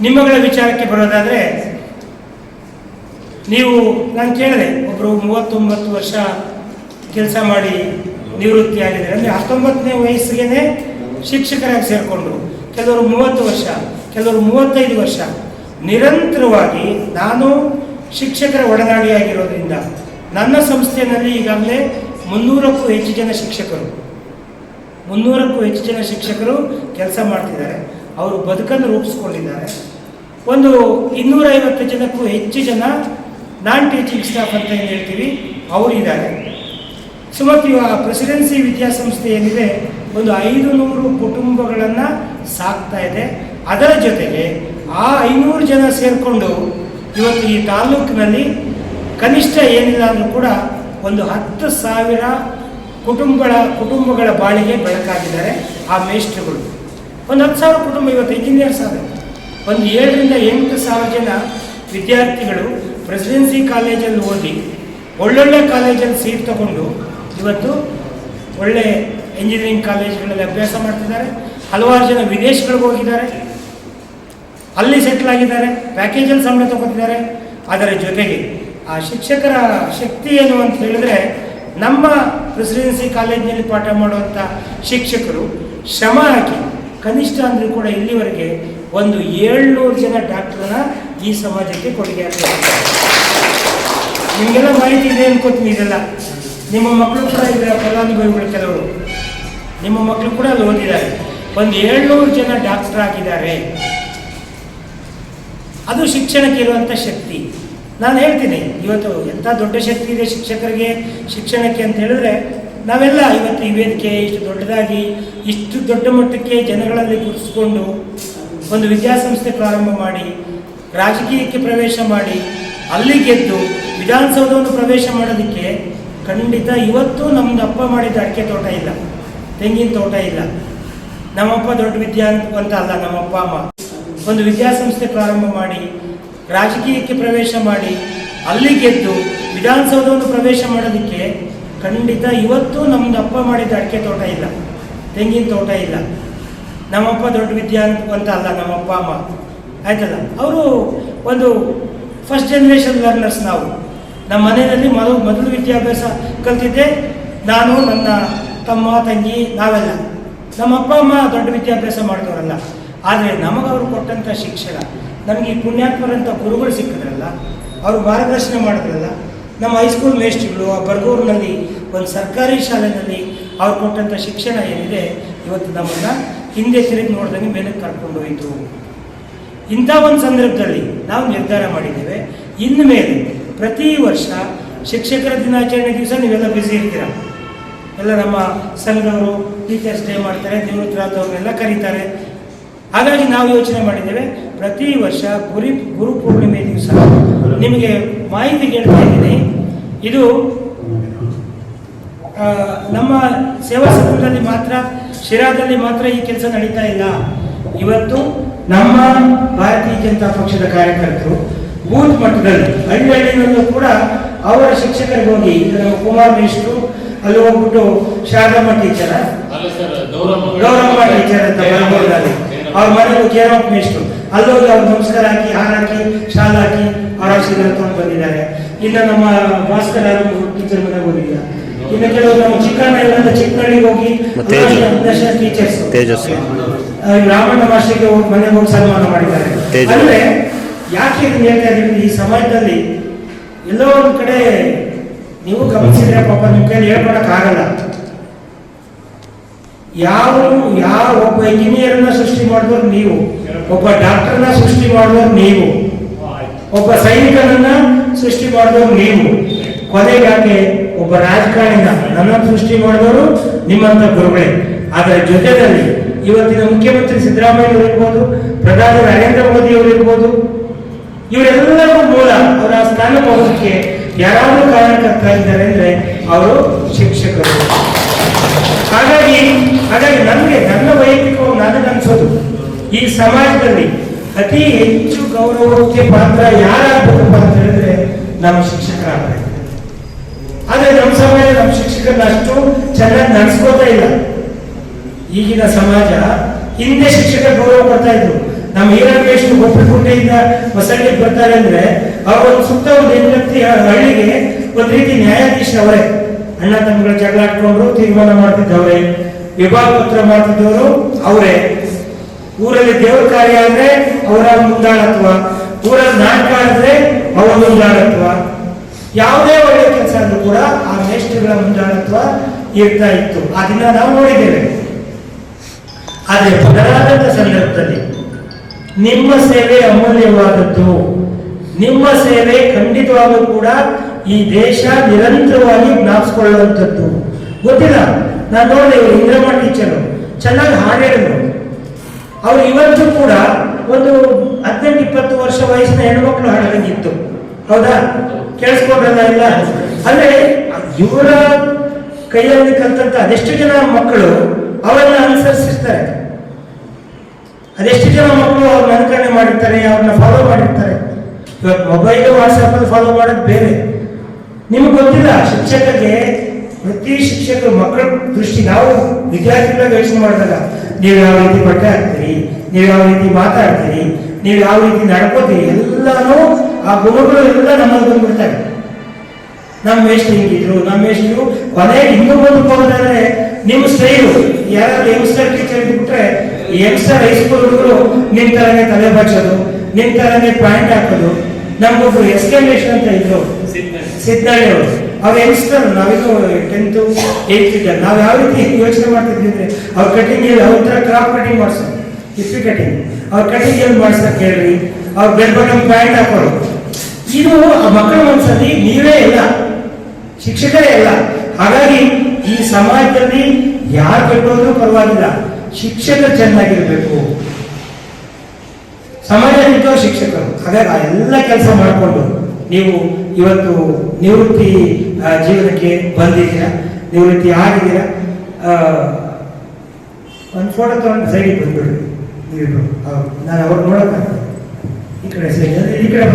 ನಿಮ್ಮಗಳ ವಿಚಾರಕ್ಕೆ ಬರೋದಾದರೆ, ನೀವು, ನಾನು ಕೇಳಿದೆ ಒಬ್ಬರು ಮೂವತ್ತೊಂಬತ್ತು ವರ್ಷ ಕೆಲಸ ಮಾಡಿ ನಿವೃತ್ತಿ ಆಗಿದ್ದಾರೆ. ಅಂದರೆ ಹತ್ತೊಂಬತ್ತನೇ ವಯಸ್ಸಿಗೆ ಶಿಕ್ಷಕರಾಗಿ ಸೇರಿಕೊಂಡ್ರು ಕೆಲವರು ಮೂವತ್ತು ವರ್ಷ, ಕೆಲವರು ಮೂವತ್ತೈದು ವರ್ಷ ನಿರಂತರವಾಗಿ ನಾನು ಶಿಕ್ಷಕರ ಒಡನಾಡಿಯಾಗಿರೋದ್ರಿಂದ ನನ್ನ ಸಂಸ್ಥೆಯಲ್ಲಿ ಈಗಾಗಲೇ ಮುನ್ನೂರಕ್ಕೂ ಹೆಚ್ಚು ಜನ ಶಿಕ್ಷಕರು. ಮುನ್ನೂರಕ್ಕೂ ಹೆಚ್ಚು ಜನ ಶಿಕ್ಷಕರು ಕೆಲಸ ಮಾಡ್ತಿದ್ದಾರೆ. ಅವರು ಬದುಕನ್ನು ರೂಪಿಸ್ಕೊಂಡಿದ್ದಾರೆ. ಒಂದು ಇನ್ನೂರೈವತ್ತು ಜನಕ್ಕೂ ಹೆಚ್ಚು ಜನ ನಾನ್ ಟೀಚಿಂಗ್ ಸ್ಟಾಫ್ ಅಂತ ಏನು ಹೇಳ್ತೀವಿ ಅವರಿದ್ದಾರೆ ಸುಮತ್, ಇವಾಗ ಪ್ರೆಸಿಡೆನ್ಸಿ ವಿದ್ಯಾಸಂಸ್ಥೆ ಏನಿದೆ, ಒಂದು ಐದು ನೂರು ಕುಟುಂಬಗಳನ್ನು ಸಾಕ್ತಾ ಇದೆ. ಅದರ ಜೊತೆಗೆ ಆ ಐನೂರು ಜನ ಸೇರಿಕೊಂಡು ಇವತ್ತು ಈ ತಾಲೂಕಿನಲ್ಲಿ ಕನಿಷ್ಠ ಏನಿಲ್ಲ ಅಂದರೂ ಕೂಡ ಒಂದು ಹತ್ತು ಸಾವಿರ ಕುಟುಂಬಗಳ ಕುಟುಂಬಗಳ ಬಾಳಿಗೆ ಬೆಳಕಾಗಿದ್ದಾರೆ ಆ ಮೇಷ್ಟ್ರುಗಳು. ಒಂದು ಹತ್ತು ಸಾವಿರ ಕುಟುಂಬ ಇವತ್ತು ಇಂಜಿನಿಯರ್ಸ್ ಆದರೆ. ಒಂದು ಏಳರಿಂದ ಎಂಟು ಸಾವಿರ ಜನ ವಿದ್ಯಾರ್ಥಿಗಳು ಪ್ರೆಸಿಡೆನ್ಸಿ ಕಾಲೇಜಲ್ಲಿ ಓದಿ ಒಳ್ಳೊಳ್ಳೆ ಕಾಲೇಜಲ್ಲಿ ಸೀಟ್ ತಗೊಂಡು ಇವತ್ತು ಒಳ್ಳೆ ಇಂಜಿನಿಯರಿಂಗ್ ಕಾಲೇಜ್ಗಳಲ್ಲಿ ಅಭ್ಯಾಸ ಮಾಡ್ತಿದ್ದಾರೆ. ಹಲವಾರು ಜನ ವಿದೇಶಗಳಿಗೆ ಹೋಗಿದ್ದಾರೆ. ಅಲ್ಲಿ ಸೆಟ್ಲ್ ಆಗಿದ್ದಾರೆ. ಪ್ಯಾಕೇಜಲ್ಲಿ ಸಂಬಳ ತಗೋತಿದ್ದಾರೆ. ಅದರ ಜೊತೆಗೆ ಆ ಶಿಕ್ಷಕರ ಶಕ್ತಿ ಏನು ಅಂತ ಹೇಳಿದ್ರೆ ನಮ್ಮ ಪ್ರೆಸಿಡೆನ್ಸಿ ಕಾಲೇಜಿನಲ್ಲಿ ಪಾಠ ಮಾಡುವಂಥ ಶಿಕ್ಷಕರು ಶ್ರಮ ಹಾಕಿ ಕನಿಷ್ಠ ಅಂದರೆ ಕೂಡ ಇಲ್ಲಿವರೆಗೆ ಒಂದು ಏಳ್ನೂರು ಜನ ಡಾಕ್ಟ್ರನ್ನ ಈ ಸಮಾಜಕ್ಕೆ ಕೊಡುಗೆ ಹಾಕಿದ್ದಾರೆ ನಿಮಗೆಲ್ಲ ಮಾಹಿತಿ ಇದೆ ಅನ್ಕೋತೀನಿ ಇದೆಲ್ಲ. ನಿಮ್ಮ ಮಕ್ಕಳು ಕೂಡ ಇದ್ದಾರೆ ಫಲಾನುಭವಿಗಳು ಕೆಲವರು. ನಿಮ್ಮ ಮಕ್ಕಳು ಕೂಡ ಅಲ್ಲಿ ಓದಿದ್ದಾರೆ. ಒಂದು ಏಳ್ನೂರು ಜನ ಡಾಕ್ಟರ್ ಆಗಿದ್ದಾರೆ. ಅದು ಶಿಕ್ಷಣಕ್ಕೆ ಇರುವಂಥ ಶಕ್ತಿ. ನಾನು ಹೇಳ್ತೀನಿ, ಇವತ್ತು ಎಂಥ ದೊಡ್ಡ ಶಕ್ತಿ ಇದೆ ಶಿಕ್ಷಕರಿಗೆ, ಶಿಕ್ಷಣಕ್ಕೆ ಅಂತ ಹೇಳಿದ್ರೆ ನಾವೆಲ್ಲ ಇವತ್ತು ಈ ವೇದಿಕೆ ಇಷ್ಟು ದೊಡ್ಡದಾಗಿ, ಇಷ್ಟು ದೊಡ್ಡ ಮಟ್ಟಕ್ಕೆ ಜನಗಳಲ್ಲಿ ಗುರುತಿಸಿಕೊಂಡು ಒಂದು ವಿದ್ಯಾಸಂಸ್ಥೆ ಪ್ರಾರಂಭ ಮಾಡಿ, ರಾಜಕೀಯಕ್ಕೆ ಪ್ರವೇಶ ಮಾಡಿ, ಅಲ್ಲಿ ಗೆದ್ದು ವಿಧಾನಸೌಧವನ್ನು ಪ್ರವೇಶ ಮಾಡೋದಕ್ಕೆ ಖಂಡಿತ ಇವತ್ತು ನಮ್ದು ಅಪ್ಪ ಮಾಡಿದ ಅಡಿಕೆ ತೋಟ ಇಲ್ಲ, ತೆಂಗಿನ ತೋಟ ಇಲ್ಲ. ನಮ್ಮಪ್ಪ ದೊಡ್ಡ ವಿದ್ಯಾವಂತ ಅಲ್ಲ, ನಮ್ಮಪ್ಪ, ಅಮ್ಮ. ಒಂದು ವಿದ್ಯಾಸಂಸ್ಥೆ ಪ್ರಾರಂಭ ಮಾಡಿ, ರಾಜಕೀಯಕ್ಕೆ ಪ್ರವೇಶ ಮಾಡಿ, ಅಲ್ಲಿ ಗೆದ್ದು ವಿಧಾನಸೌಧವನ್ನು ಪ್ರವೇಶ ಮಾಡೋದಕ್ಕೆ ಖಂಡಿತ ಇವತ್ತು ನಮ್ದು ಅಪ್ಪ ಮಾಡಿದ ಅಡಿಕೆ ತೋಟ ಇಲ್ಲ. ತೆಂಗಿನ ತೋಟ ಇಲ್ಲ. ನಮ್ಮಪ್ಪ ದೊಡ್ಡ ವಿದ್ಯಾವಂತ ಅಲ್ಲ ನಮ್ಮ ಅಪ್ಪ ಅಮ್ಮ. ಆಯ್ತಲ್ಲ? ಅವರು ಒಂದು ಫಸ್ಟ್ ಜನ್ರೇಷನ್ ಲರ್ನರ್ಸ್ ನಾವು. ನಮ್ಮ ಮನೆಯಲ್ಲಿ ಮೊದಲು ಮೊದಲು ವಿದ್ಯಾಭ್ಯಾಸ ಕಲ್ತಿದ್ದೆ. ನಾನು, ನನ್ನ ತಮ್ಮ, ತಂಗಿ, ನಾವೆಲ್ಲ. ನಮ್ಮ ಅಪ್ಪ ಅಮ್ಮ ದೊಡ್ಡ ವಿದ್ಯಾಭ್ಯಾಸ ಮಾಡಿದವರಲ್ಲ. ಆದರೆ ನಮಗೆ ಅವರು ಕೊಟ್ಟಂಥ ಶಿಕ್ಷಣ, ನಮಗೆ ಈ ಪುಣ್ಯಾತ್ಮರಂಥ ಗುರುಗಳು ಸಿಕ್ಕಿದ್ರಲ್ಲ, ಅವರು ಮಾರ್ಗದರ್ಶನ ಮಾಡಿದ್ರಲ್ಲ ನಮ್ಮ ಹೈಸ್ಕೂಲ್ ಮೇಸ್ಟ್ರುಗಳು ಆ ಬರ್ಗೂರಿನಲ್ಲಿ ಒಂದು ಸರ್ಕಾರಿ ಶಾಲೆಯಲ್ಲಿ ಅವ್ರು ಕೊಟ್ಟಂಥ ಶಿಕ್ಷಣ ಏನಿದೆ, ಇವತ್ತು ನಮ್ಮನ್ನು ಹಿಂದೆ ತಿರುಗಿ ನೋಡ್ದಂಗೆ ಮೇಲಕ್ಕೆ ಕರ್ಕೊಂಡು ಹೋಯಿತು. ಇಂಥ ಒಂದು ಸಂದರ್ಭದಲ್ಲಿ ನಾವು ನಿರ್ಧಾರ ಮಾಡಿದ್ದೇವೆ. ಇನ್ನು ಮೇಲೆ ಪ್ರತಿ ವರ್ಷ ಶಿಕ್ಷಕರ ದಿನಾಚರಣೆ ದಿವಸ ನೀವೆಲ್ಲ ಬ್ಯುಸಿ ಇರ್ತೀರ. ಎಲ್ಲ ನಮ್ಮ ಸಂಘದವರು ಟೀಚರ್ಸ್ ಡೇ ಮಾಡ್ತಾರೆ ನಿವೃತ್ತರಾದವ್ರನ್ನೆಲ್ಲ ಕರೀತಾರೆ. ಹಾಗಾಗಿ ನಾವು ಯೋಚನೆ ಮಾಡಿದ್ದೇವೆ ಪ್ರತಿ ವರ್ಷ ಗುರಿ ಗುರು ಪೂರ್ಣಿಮೆ ದಿವಸ ನಿಮಗೆ ಮಾಹಿತಿ ಕೇಳ್ತಾ ಇದ್ದೀನಿ. ಇದು ನಮ್ಮ ಸೇವಾ ಸದನದಲ್ಲಿ ಮಾತ್ರ ಶಿರಾದಲ್ಲಿ ಮಾತ್ರ ಈ ಕೆಲಸ ನಡೀತಾ ಇಲ್ಲ. ಇವತ್ತು ನಮ್ಮ ಭಾರತೀಯ ಜನತಾ ಪಕ್ಷದ ಕಾರ್ಯಕರ್ತರು ಬೂತ್ ಮಟ್ಟದಲ್ಲಿ ಹಳ್ಳಿ ಹಳ್ಳಿನಲ್ಲೂ ಕೂಡ ಅವರ ಶಿಕ್ಷಕರಿಗೆ ಹೋಗಿ ಕುಮಾರ್ ಮಿನಿಸ್ಟ್ರು ಅಲ್ಲಿ ಹೋಗ್ಬಿಟ್ಟು ಶಾರದಮ್ಮ ಟೀಚರ ಗೌರಮ್ಮ ಟೀಚರ್ ಅಂತ ಬರ್ಬೋದಲ್ಲಿ ಅವ್ರ ಮನೆಯಲ್ಲಿ ಕೇರ್ ಆಫ್ ಮೇಸ್ಟ್ರು ಅಲ್ಲೋಗಿ ಅವ್ರು ನಮಸ್ಕಾರ ಹಾಕಿ ಹಾರ ಹಾಕಿ ಶಾಲ್ ಹಾಕಿ ಅವ್ರ ಆಶೀರ್ವಾದ ತಗೊಂಡು ಬಂದಿದ್ದಾರೆ. ಇನ್ನು ನಮ್ಮ ಭಾಸ್ಕರ ಟೀಚರ್ ಮನೆಗೆ ಹೋಗಿಲ್ಲ ಇನ್ನು ಕೆಲವರು ನಮ್ಮ ಚಿಕ್ಕಣ್ಣ ಎಲ್ಲ ಚಿಕ್ಕನಳ್ಳಿಗೆ ಹೋಗಿ ಟೀಚರ್ಸ್ ತೇಜಸ್. ರಾಮಣ್ಣ ಮಾಸ್ಟರ್ಗೆ ಹೋಗಿ ಮನೆಗೆ ಹೋಗಿ ಸನ್ಮಾನ ಮಾಡಿದ್ದಾರೆ. ಅಂದ್ರೆ ಯಾಕೆ ಇದನ್ನ ಹೇಳ್ತಾ ಇದ್ದೀನಿ ಈ ಸಮಾಜದಲ್ಲಿ ಎಲ್ಲೋ ಒಂದು ಕಡೆ ನೀವು ಗಮನಿಸಿದ್ರೆ ಪಾಪ ನಿಮ್ಮ ಕೈಯಲ್ಲಿ ಹೇಳ್ಕೊಡಕ್ ಆಗಲ್ಲ ಯಾವ ಯಾರು ಒಬ್ಬ ಇಂಜಿನಿಯರ್ನ ಸೃಷ್ಟಿ ಮಾಡಿದವರು ನೀವು, ಒಬ್ಬ ಡಾಕ್ಟರ್ನ ಸೃಷ್ಟಿ ಮಾಡಿದವರು ನೀವು, ಒಬ್ಬ ಸೈನಿಕನನ್ನ ಸೃಷ್ಟಿ ಮಾಡಿದವರು ನೀವು. ಕೊನೆಗೆ ಯಾಕೆ ಒಬ್ಬ ರಾಜಕಾರಣಿನ ನನ್ನ ಸೃಷ್ಟಿ ಮಾಡಿದವರು ನಿಮ್ಮಂತ ಗುರುಗಳೇ. ಅದರ ಜೊತೆಯಲ್ಲಿ ಇವತ್ತಿನ ಮುಖ್ಯಮಂತ್ರಿ ಸಿದ್ದರಾಮಯ್ಯ ಇರ್ಬೋದು, ಪ್ರಧಾನಿ ನರೇಂದ್ರ ಮೋದಿ ಅವರು ಇರ್ಬೋದು ಮೂಲ ಅವರ ಸ್ಥಾನ ಹೋಗೋದಕ್ಕೆ ಯಾರಾದರೂ ಕಾರಣಕರ್ತ ಇದ್ದಾರೆ ಅಂದ್ರೆ ಅವರು ಶಿಕ್ಷಕರು. ಹಾಗಾಗಿ ಹಾಗಾಗಿ ನನಗೆ ನನ್ನ ವೈಯಕ್ತಿಕವಾಗಿ ನನಗೆ ಅನಿಸೋದು. ಈ ಸಮಾಜದಲ್ಲಿ ಅತಿ ಹೆಚ್ಚು ಗೌರವಕ್ಕೆ ಪಾತ್ರ ಯಾರಾಗಬೇಕಪ್ಪ ಅಂತ ಹೇಳಿದ್ರೆ ನಮ್ಮ ಶಿಕ್ಷಕರಾಗಬೇಕು. ಆದ್ರೆ ನಮ್ಮ ಸಮಾಜ ನಮ್ಮ ಶಿಕ್ಷಕರನ್ನ ಅಷ್ಟು ಚೆನ್ನಾಗಿ ನಡೆಸ್ಕೋತಾ ಇಲ್ಲ. ಈಗಿನ ಸಮಾಜ ಹಿಂದೆ ಶಿಕ್ಷಕ ಗೌರವ ಕೊಡ್ತಾ ಇದ್ರು. ನಮ್ಮ ಈರಮೇಶ್ವರ ಗೊಪ್ಪಲಗುಂಟೆಯಿಂದ ಹೊಸಳ್ಳಿಗೆ ಬರ್ತಾರೆ ಅಂದ್ರೆ, ಅವರು ಸುತ್ತ ಒಂದು ಹೆಂಡತಿ ಹಳ್ಳಿಗೆ ಒಂದು ರೀತಿ ನ್ಯಾಯಾಧೀಶ ಅವರೇ ಅಣ್ಣ ತಮ್ಮಗಳ ಜಗಳ ಹಾಕೊಂಡ್ರು ತೀರ್ಮಾನ ಮಾಡ್ತಿದ್ದವ್ರೆ. ವಿಭಾಗ ಪತ್ರ ಮಾಡ್ತಿದ್ದವರು ಅವರೇ. ಊರಲ್ಲಿ ದೇವ್ರ ಕಾರ್ಯ ಆದ್ರೆ ಅವರ ಮುಂದಾಳತ್ವ. ಊರಲ್ಲಿ ನಾಟಕ ಆಡಿದ್ರೆ ಅವರ ಮುಂದಾಳತ್ವ. ಯಾವುದೇ ಒಳ್ಳೆ ಕೆಲಸ ಆದ್ರೂ ಕೂಡ ಆ ಮೇಷ್ಟಗಳ ಮುಂದಾಳತ್ವ ಇರ್ತಾ ಇತ್ತು. ಅದನ್ನ ದಿನ ನಾವು ನೋಡಿದ್ದೇವೆ. ಆದರೆ ಬದಲಾದಂತ ಸಂದರ್ಭದಲ್ಲಿ ನಿಮ್ಮ ಸೇವೆ ಅಮೂಲ್ಯವಾದದ್ದು. ನಿಮ್ಮ ಸೇವೆ ಖಂಡಿತವಾಗೂ ಕೂಡ ಈ ದೇಶ ನಿರಂತರವಾಗಿ ಜ್ಞಾಪಿಸ್ಕೊಳ್ಳುವಂಥದ್ದು. ಗೊತ್ತಿಲ್ಲ? ನಾನು ನೋಡಿದೆ ಇವರು ಇಂದ್ರಮ್ಮ ಟೀಚರು ಚೆನ್ನಾಗಿ ಹಾಡು ಹೇಳಿದ್ರು ಅವ್ರು ಇವತ್ತು ಕೂಡ ಒಂದು ಹದಿನೆಂಟು, ಇಪ್ಪತ್ತು ವರ್ಷ ವಯಸ್ಸಿನ ಹೆಣ್ಮಕ್ಳು ಹಾಡಂಗಿತ್ತು ಹೌದಾ? ಕೇಳಿಸ್ಕೊಂಡ್ರಲ್ಲ ಇಲ್ಲ ಅಂದ್ರೆ ಇವರ ಕೈಯಲ್ಲಿ ಕಲ್ತಂತ ಅದೆಷ್ಟು ಜನ ಮಕ್ಕಳು ಅವನ್ನ ಅನುಸರಿಸಿರ್ತಾರೆ? ಅದೆಷ್ಟು ಜನ ಮಕ್ಕಳು ಅವ್ರನ್ನ ಅನುಕರಣೆ ಮಾಡಿರ್ತಾರೆ, ಅವ್ರನ್ನ ಫಾಲೋ ಮಾಡಿರ್ತಾರೆ? ಇವತ್ತು ಮೊಬೈಲ್ ವಾಟ್ಸಪ್ ಅಲ್ಲಿ ಫಾಲೋ ಮಾಡೋದು ಬೇರೆ. ನಿಮ್ಗೆ ಗೊತ್ತಿಲ್ಲ ಶಿಕ್ಷಕರಿಗೆ ಪ್ರತಿ ಶಿಕ್ಷಕರು ಮಕ್ಕಳ ದೃಷ್ಟಿ ನಾವು ವಿದ್ಯಾರ್ಥಿಗಳ ಯೋಚನೆ ಮಾಡಿದಾಗ, ನೀವು ಯಾವ ರೀತಿ ಬಟ್ಟೆ ಹಾಕ್ತೀರಿ ನೀವು ಯಾವ ರೀತಿ ಮಾತಾಡ್ತೀರಿ, ನೀವು ಯಾವ ರೀತಿ ನಡ್ಕೋತೀರಿ, ಎಲ್ಲಾನು ಆ ಗುಣಗಳು ಎಲ್ಲ ನಮ್ಮಲ್ಲಿ ಬಂದ್ಬಿಡ್ತಾರೆ ನಮ್ಮ ಎಷ್ಟು ಹಿಂಗಿದ್ರು, ನಮ್ಮ ಎಷ್ಟು ಕೊನೆ ಇನ್ನೂ ಬಂದು ಹೋಗೋದಾದ್ರೆ ನಿಮ್ಮ ಸ್ಟೈಲು ಯಾರಾದ್ರೂ ಯಂಗ್ಸ್ಟರ್ ಟೀಚರ್ ಬಿಟ್ರೆ ಯಂಗ್ಸ್ಟರ್ ಹೈಸ್ಕೂಲ್ ಹುಡುಗರು ನಿಮ್ ತರನೇ ತಲೆ ಬಚ್ಚೋದು ನಿಮ್ ತರನೇ ಪ್ಯಾಂಟ್ ಹಾಕೋದು ನಮ್ಗೊಬ್ರು ಎಕ್ಸ್ಪ್ಲನೇಷನ್ ಅಂತ ಇದ್ರು ಸಿದ್ದಳ್ಳಿ ಅವರು ಅವ್ರು ಯಂಗ್ಸ್ಟರ್ ನಾವೇನು ಟೆಂತ್ ಏಯ್ತ್ ಇದ್ದಾರೆ ನಾವು ಯಾವ ರೀತಿ ಯೋಚನೆ ಮಾಡ್ತಿದ್ವಿ ಅಂದ್ರೆ, ಅವ್ರ ಕಟಿಂಗ್ ಅವ್ರ ತರ ಕ್ರಾಪ್ ಕಟಿಂಗ್ ಮಾಡ್ಸೋದು. ಹಿಸ್ಟ್ರಿ ಕಟಿಂಗ್ ಅವ್ರ ಕಟಿಂಗ್ ಏನ್ ಮಾಡ್ಸಕ್ ಹೇಳ್ರಿ ಅವ್ರ ಬೆಡ್ ಬಟನ್ ಪ್ಯಾಂಟ್ ಹಾಕೋರು ಇದು ಮಕ್ಕಳ ಮನಸ್ಸಲ್ಲಿ ನೀವೇ ಇಲ್ಲ, ಶಿಕ್ಷಕರೇ ಇಲ್ಲ. ಹಾಗಾಗಿ ಈ ಸಮಾಜದಲ್ಲಿ ಯಾರು ಕೆಟ್ಟೋದ್ರೂ ಪರವಾಗಿಲ್ಲ. ಶಿಕ್ಷಕ ಚೆನ್ನಾಗಿರ್ಬೇಕು. ಸಮಾಜ ನಿಂತೋ ಶಿಕ್ಷಕರು. ಹಾಗಾಗಿ ಆ ಎಲ್ಲ ಕೆಲಸ ಮಾಡಿಕೊಂಡು ನೀವು ಇವತ್ತು ನಿವೃತ್ತಿ ಜೀವನಕ್ಕೆ ಬಂದಿದ್ದೀರಾ? ನಿವೃತ್ತಿ ಆಗಿದ್ದೀರಾ? ಒಂದು ಫೋಟೋ ತಗೊಂಡು ಸೈಡಿಗೆ ಬಂದ್ಬಿಡ್ರಿ. ನೀವು ನಾನು ಅವ್ರು ನೋಡೋಕ್ಕಾಗ್ತದೆ. ಈ ಕಡೆ ಸೈಡ್ ಈ ಕಡೆ